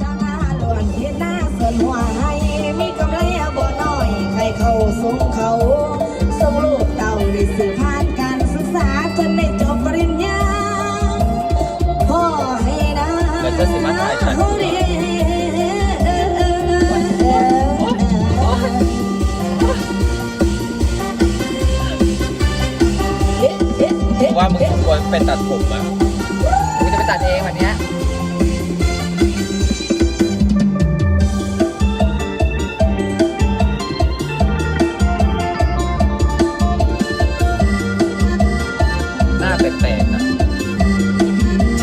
จ้าหน้าหลวนเทียนหน้าส่วนหัวให้ มีกำไรบ่น้อย ใครเข้าสูงเขาส่งลูกเต่าได้สื่อผ่านการศึกษาจนได้จบปริญญาพ่อให้นะแล้วจะสิมาถ่ายฉันเขาเรียนว่ามึงสมควรเป็นตัดผมอะกูจะไปตัดเองวันเนี้ย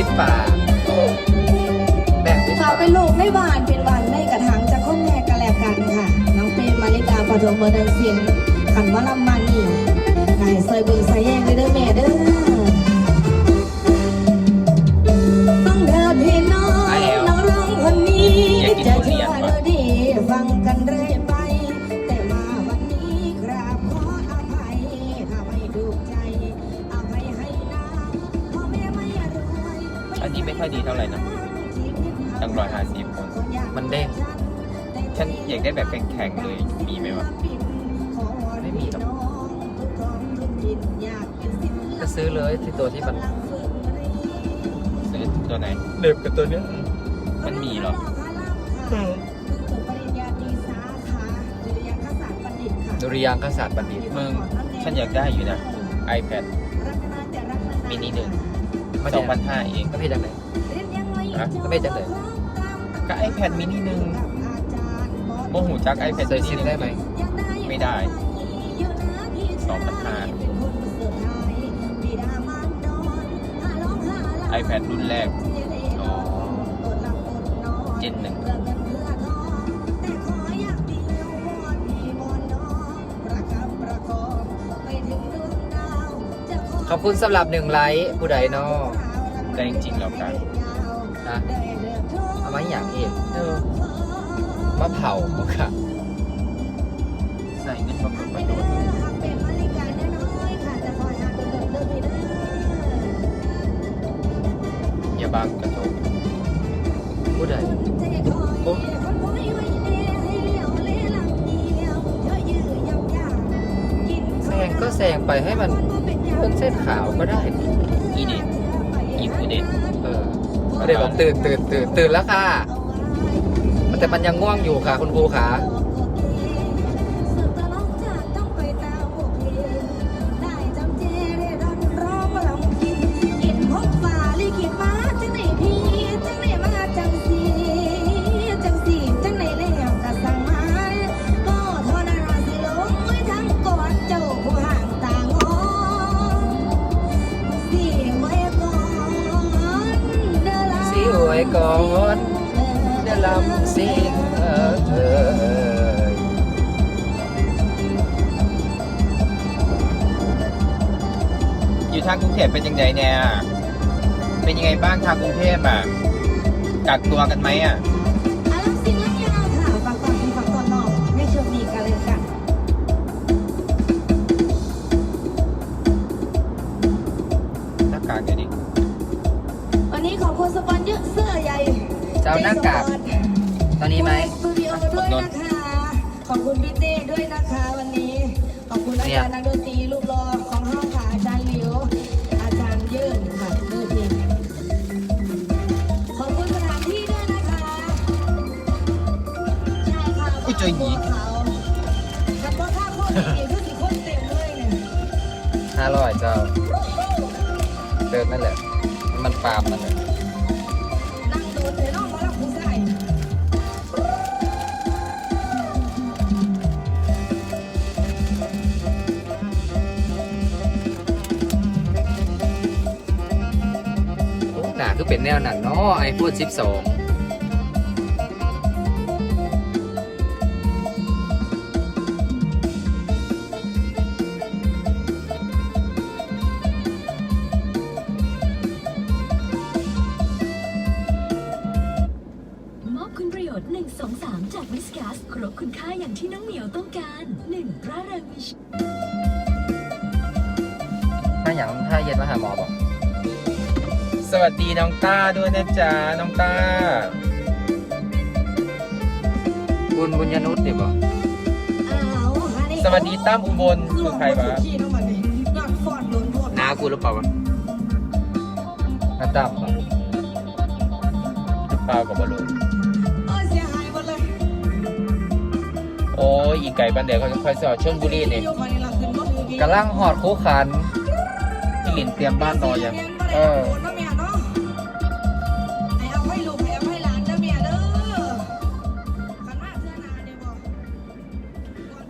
แป้งติดป่าแป้งติดฝากเป็นลูกในบ้านเป็นวันในกระถางจะค้นแม่ก็แล้วกันค่ะ น้องเป้มาริกาปฐมเบอร์ดันสินขันว่าลำมานีนายซอยบุญส่แย ดีเท่าไหร่นะตั้งร้อยห้าสิบคนมันเด้งฉันอยากได้แบบแข็งๆเลย มีไหมวะ ไม่มีหรอกก็ซื้อเลยที่ตัวที่มันซื้อตัวไหน เด็บกับตัวเนี้ยมันมีเหรอดุริยางคศาสตร์บัณฑิตมึงฉันอยากได้อยู่นะ iPad มินิหนึ่งไม่สใช่องพันห้าเองก็ไม่จังไห นฮะก็ไม่จังไหนก็ iPad mini หนึ่งโมหูจัก iPad ใส่ mini ซิมหนึ่งได้ไหมไม่ได้สองพันห้า iPad รุ่นแรกอ๋อเจนหนึ่งขอบคุณสำหรับหนึ่งไลค์ผู้ใดเนาะแต่จริงๆแล้วกันนะเอามาอย่างอีกเออมาเผาบ่ค่ะ ใส่เงินมาเกิดประโยชน์อย่าบางกระจกผู้ใดแซงก็แซงไปให้มันเป็นเส้นขาวก็ได้อีเด็ดอีฟูเด็ดเออ ไม่ได้บอกตื่นตื่นตื่นตื่นแล้วค่ะ แต่มันยังง่วงอยู่ค่ะ คุณครูขา ก่อนเดี๋ยวลำสิงเออเอยอยู่ทางกรุงเทพเป็นยังไงเนี่ย เป็นยังไงบ้างทางกรุงเทพอะกักตัวกันไหมอะ เอาหน้ากากตอนนี้ไหมสตูดิโอด้วยนะคะขอบคุณพี่เต้ด้วยนะคะวันนี้ ขอบคุณอาจารย์นักดนตรีรูปรอของห้องค่ะอาจารย์หลิวอาจารย์ยื่นค่ะมือพิมขอบคุณสถานที่ด้วยนะคะใช่ค่ะอุ๊ยเจอหยีเขาแล้วก็ถ้าคนอีกก็สิคนเต็มเลยเนี่ยห้าร้อยเจ้าเดินนั่นแหละ มันปาล์มนั่นแหละนั่งโดนเลยเน้อง คือเป็นแนวนั้นเนาะไอโฟน12มอบคุณประโยชน์1 2 3จากวิสกัสครบคุณค่าอย่างที่น้องเหมียวต้องการ 1. ร่าเริงมีชีถ้าอย่างถ้าเย็นมาหาหมอบอก สวัสดีน้องต้าด้วยนะจ๊ะน้องต้า บุญบุญญานุษย์เดี๋ยวบอกสวัสดีตั้มอุบลคือใครวะขี้น้องมันนี่ยอดฟอดโดนโทษนากูหรือเปล่าวะน้าตั้มเหรอเปล่ากับบอลลูนเออเสียหายหมดเลยโอ้ยอีกไก่บันเดเขาจะคอยสอดชนบุรีเนี่ยยกมาในหลังขึ้นรถอยู่ดีกำลังหอดคู่ขันพี่หลินเตรียมบ้านรอยัง เออ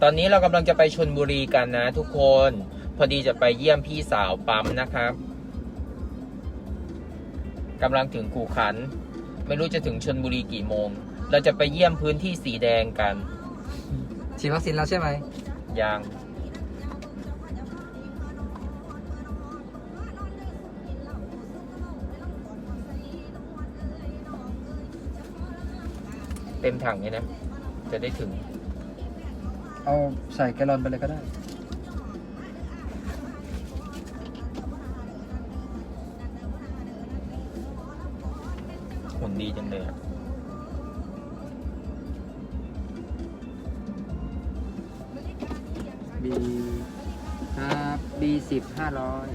ตอนนี้เรากำลังจะไปชนบุรีกันนะทุกคน พอดีจะไปเยี่ยมพี่สาวปั๊มนะครับกำลังถึงขู่ขัน ไม่รู้จะถึงชนบุรีกี่โมง เราจะไปเยี่ยมพื้นที่สีแดงกัน ฉีดวัคซีนแล้วใช่ไหมยางเต็มถังเลยนะ จะได้ถึง เอาใส่แกลลอนไปเลยก็ได้ หุ่นดีจังเลยอะบีครับบีสิบห้าร้อย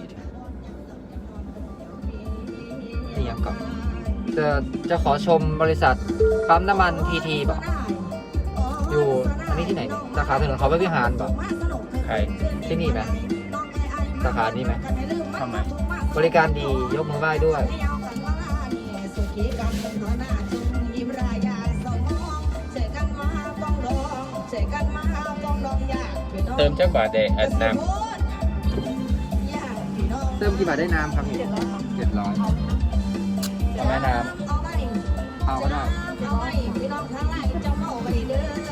อะก็ดีดีนี่ยังก่อนจะจะขอชมบริษัทปั๊มน้ำมันทีทีบอกอยู่อันนี้ที่ไหนเนี่ยสาขาถนนเขาพระวิหารบอกใครที่นี่ไหมสาขานี้ไหมทำไมบริการดียกมือไหว้ด้วยเติมเจ้าบาทเดอันน้ เติมกี่บาทได้น้ำครับเจ็ดร้อยเอาแม่น้ำเอาก็ได้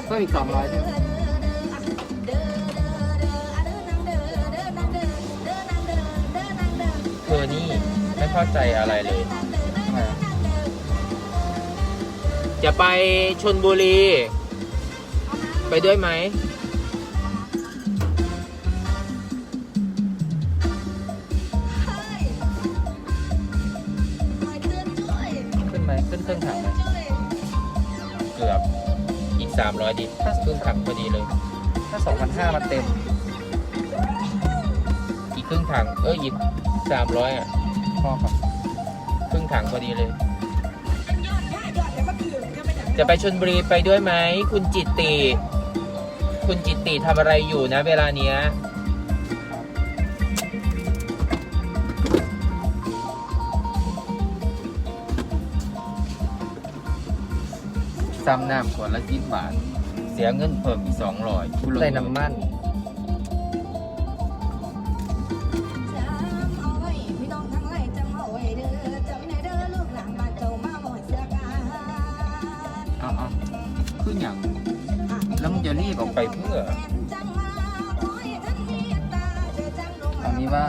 เพิ่มอีกสองร้อยใช่ไหมำเธอนี่ไม่เข้าใจอะไรเลย ทำไมอะจะไปชนบุรี ไปด้วยไหม อีก300ดิถ้าครึ่งถังพอดีเลย ถ้าสองพันห้ามาเต็ม อีกครึ่งถัง เอออีก300อะพอครับครึ่งถังพอดีเลย จะไปชนบุรีไปด้วยไหม คุณจิตติ คุณจิตติทำอะไรอยู่นะ เวลาเนี้ยซ้ำน้ำขวดละสิบบาท เสียเงินเพิ่มอีกสองร้อยได้น้ำมันเอาเอาขึ้นอย่างแล้วมึงจะรีบออกไปเพื่อเอานี้ว่า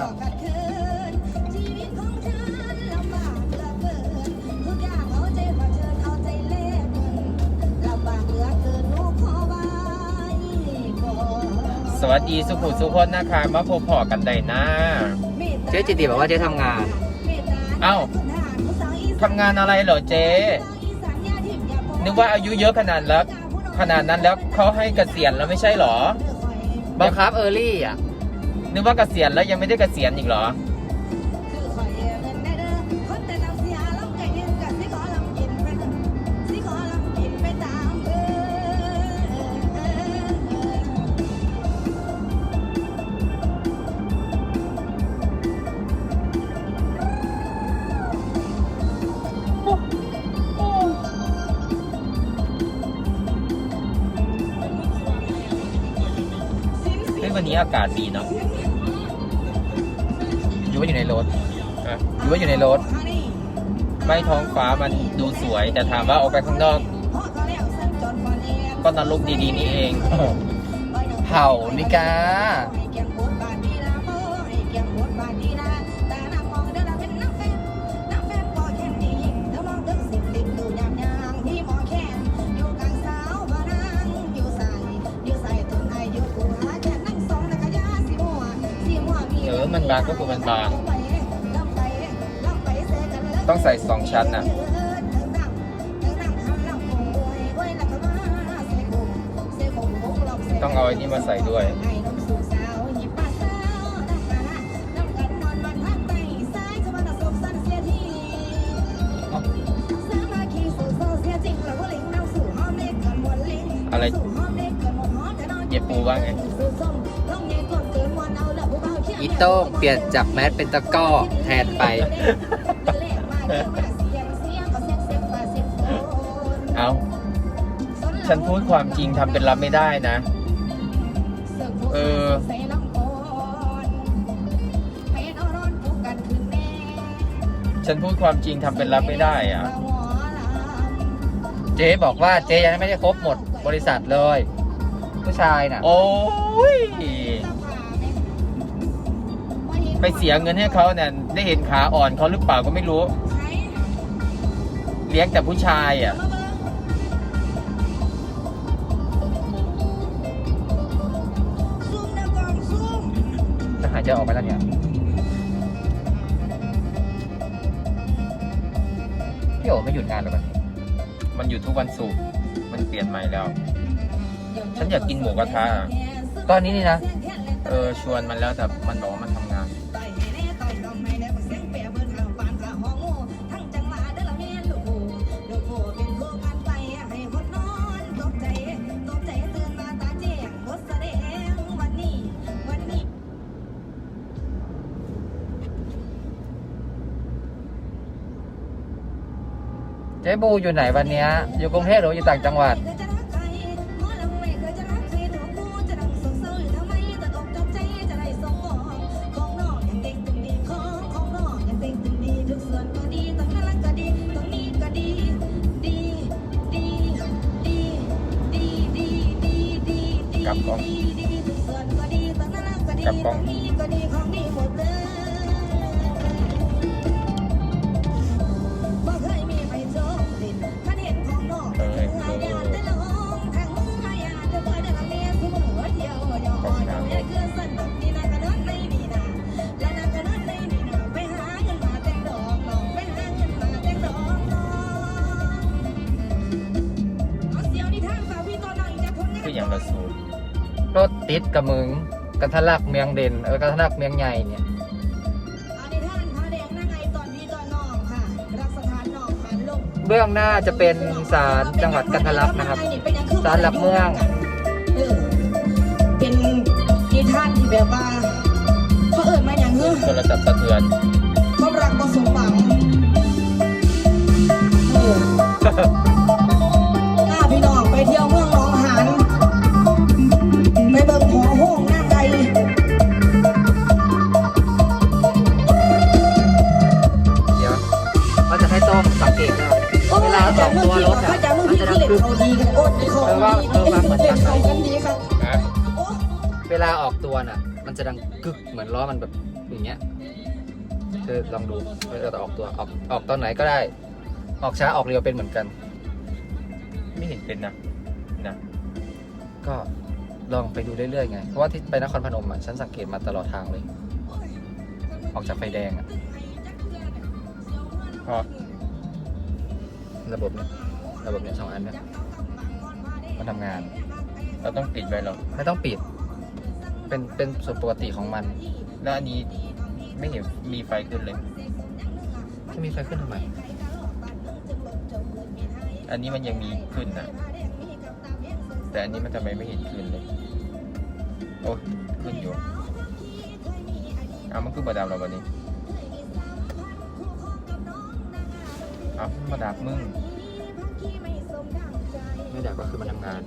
วัสดีสุขุสุขคนนะคะมาพบพอกันได้นะ เจ๊จิติบอกว่าเจ๊ทำงาน เอ้าทำงานอะไรเหรอเจ๊นึกว่าอายุเยอะขนาดแล้ว ขนาดนั้นแล้วเขาให้เกษียณแล้วไม่ใช่เหรอบังคับเออร์ลี่อะนึกว่าเกษียณแล้วยังไม่ได้เกษียณอีกเหรอคือ นี้อากาศดีเนาะอยู่ว่าอยู่ในรถฮะอยู่ว่าอยู่ในรถ ไม่ท้องฟ้ามันดูสวย แต่ถามว่าออกไปข้างนอกก็นรกดีๆนี่เอง เผ่านิกา บางก็คือมันบาง ต้องใส่สองชั้นนะต้องเอาไอ้นี่มาใส่ด้วยอะไรเย็บปูว่างไง อีโต้งเปลี่ยนจากแมสเป็นตะก้อแทนไป เอาฉันพูดความจริงทำเป็นรับไม่ได้นะ เออ ฉันพูดความจริงทำเป็นรับไม่ได้อะเจ๊บอกว่าเจ๊ยังไม่ได้ครบหมดบริษัทเลย ผู้ชายน่ะ โอ้ย ไปเสียเงินให้เขาเนี่ยได้เห็นขาอ่อนเขาหรือเปล่าก็ไม่รู้ เลี้ยงแต่ผู้ชายอะ จะหายใจออกไปแล้วเนี่ย พี่โอไม่หยุดงานเลยวันนี้มันอยู่ทุกวันศุกร์มันเปลี่ยนใหม่แล้ว ฉันอยากกินหมูกระทะตอนนี้นี่นะเออชวนมันแล้วแต่มันบอกว่ามันทำงานเจ๊บูอยู่ไหนวันนี้อยู่กรุงเทพหรืออยู่ต่างจังหวัด กลับกล้องเออเออคืออย่างละสูตรรถติดกับมึง กันทะลักเมืองเด่นเออกันทะลักเมืองใหญ่เนี่ยเบื้องหน้าจะเป็นศาลจังหวัดกันทะลักนะครับศาลหลักเมืองเออเป็นนิทานที่แบบว่าเขาเอิญมาอย่างเงี้ยโทรศัพท์สะเทือนความรักประสมหวังเออ วลาออกตัวน่ะ มันจะดังกึกเหมือนล้อมันแบบอย่างเงี้ย เธอลองดูเวลาจะออกตัวออกออกตอนไหนก็ได้ ออกช้าออกเร็วเป็นเหมือนกัน ไม่เห็นเป็นนะนะก็ลองไปดูเรื่อยๆไง เพราะว่าที่ไปนครพนมอะฉันสังเกตมาตลอดทางเลย ออกจากไฟแดงอะเพราะระบบเนี่ยระบบเนี่ยสองอันเนี่ยมันทำงาน เราต้องปิดไว้หรอ ไม่ต้องปิด เป็นเป็นส่วนปกติของมัน แล้วอันนี้ไม่เห็นมีไฟขึ้นเลยจะมีไฟขึ้นทำไม อันนี้มันยังมีขึ้นนะแต่อันนี้มันทำไมไม่เห็นขึ้นเลย โอ้ยขึ้นอยู่เอามันขึ้นมาดามเราวันนี้เอามาดับมึงไม่อยากก็คือมันทำงาน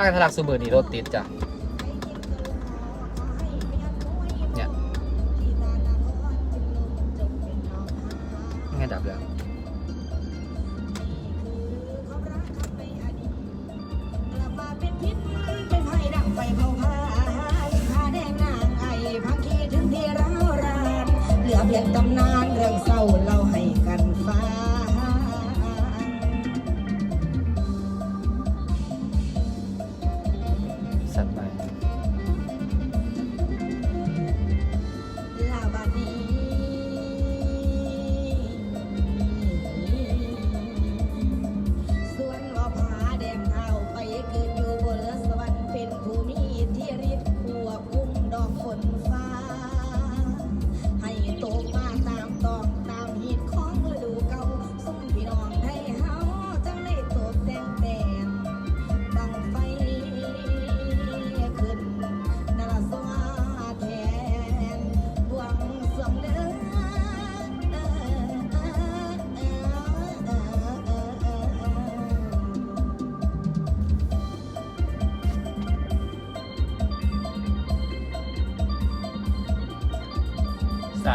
ากกันทะลักสูมือนี่รถติดจ้ะ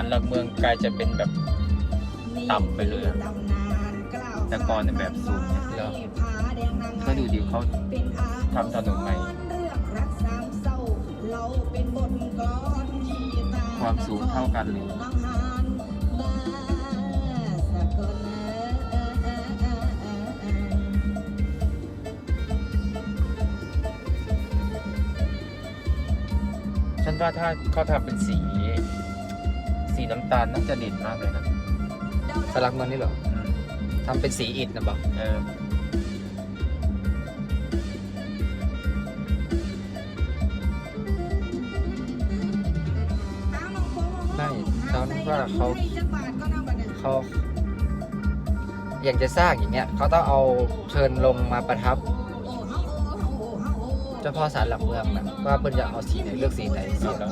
หลักเมืองกลายจะเป็นแบบ ต่ำไปเลยอะแต่ก่อนเนี่ยแบบสูงเนี่ยแล้วก็ดูดิเขาทำถนนใหม่ ความสูงเท่ากันเลย ฉันว่าถ้าเขาทำเป็นสี สีน้ำตาลน่าจะเด่นมากเลยนะสลักเมืองนี่เหรออืมทำเป็นสีอิฐนะบอกเออไม่ตอนว่าเขาเขาอยากจะสร้างอย่างเงี้ยเขาต้องเอาเชิญลงมาประทับเจ้าพ่อสารหลักเมืองนะว่าเพิ่นอยากเอาสีไหนเลือกสีไหนสีแล้ว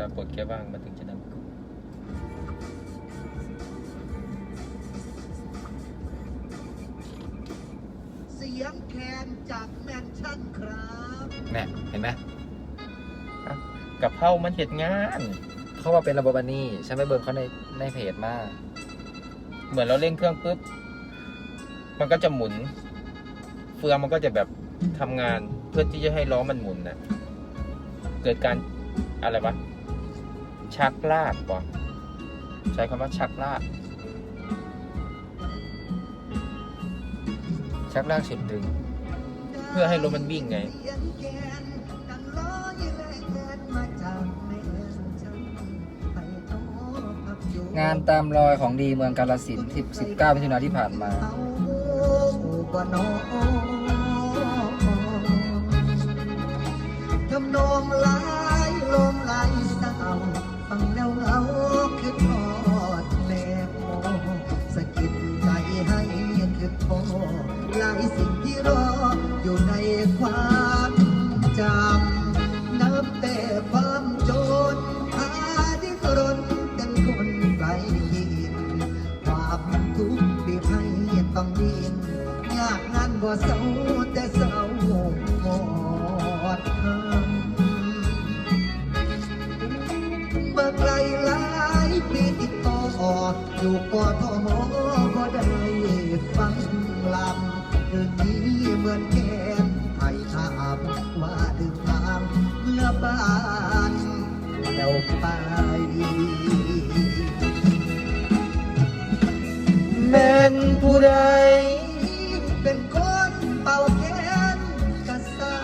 เนี่ยเวลากดแค่ว่างมันถึงจะดังกึกเสียงแคนจากแมนชั่นครับเนี่ยเห็นไหมกับเพรามันเห็ดงาน เขาว่าเป็นระบบอันนี้ฉันไปเบิ่งเขาในในเพจมาก เหมือนเราเร่งเครื่องปุ๊บ มันก็จะหมุน เฟืองมันก็จะแบบทำงานเพื่อที่จะให้ล้อมันหมุนนะเกิดการอะไรวะ ชักลากวะใช้คำว่าชักลาก ชักลากฉุดดึง เพื่อให้รถมันวิ่งไง งานตามรอยของดีเมืองกาลสินธุ์10 19มิถุนายนที่ผ่านมาทำนองหลายลมหลาย ห เป่าแค้นกระสา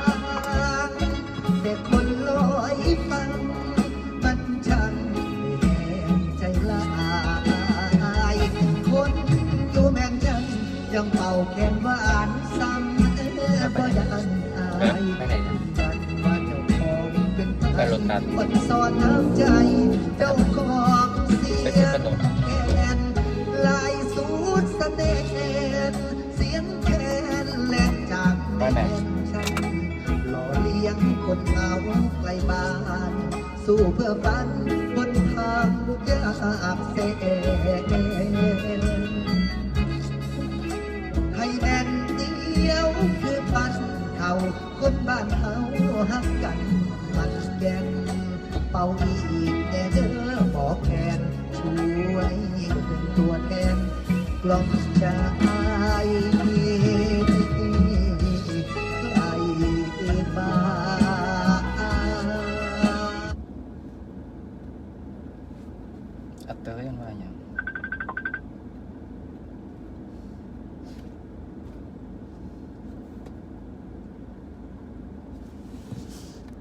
งแต่คนลอยฟัง มันช่างแหงใจลายคนอยู่แม่นจังยังเป่าแค้นหวานซ้ำเออก็ยังอายไปไหนเนี่ยกันว่าเจ้าของเป็นไปรถตัดคนสอนน้ำใจาไหนหล่อเลี้ยงคนเหงาไกลบ้าน สู้เพื่อฝันบนทางยากเสให้แม่นเดียวคือปันเขาคนบ้านเขาหักกันมันแก่นเป่าอีกแต่เด้อบอกแทนช่วยเป็นตัวแทนกล่อมใจ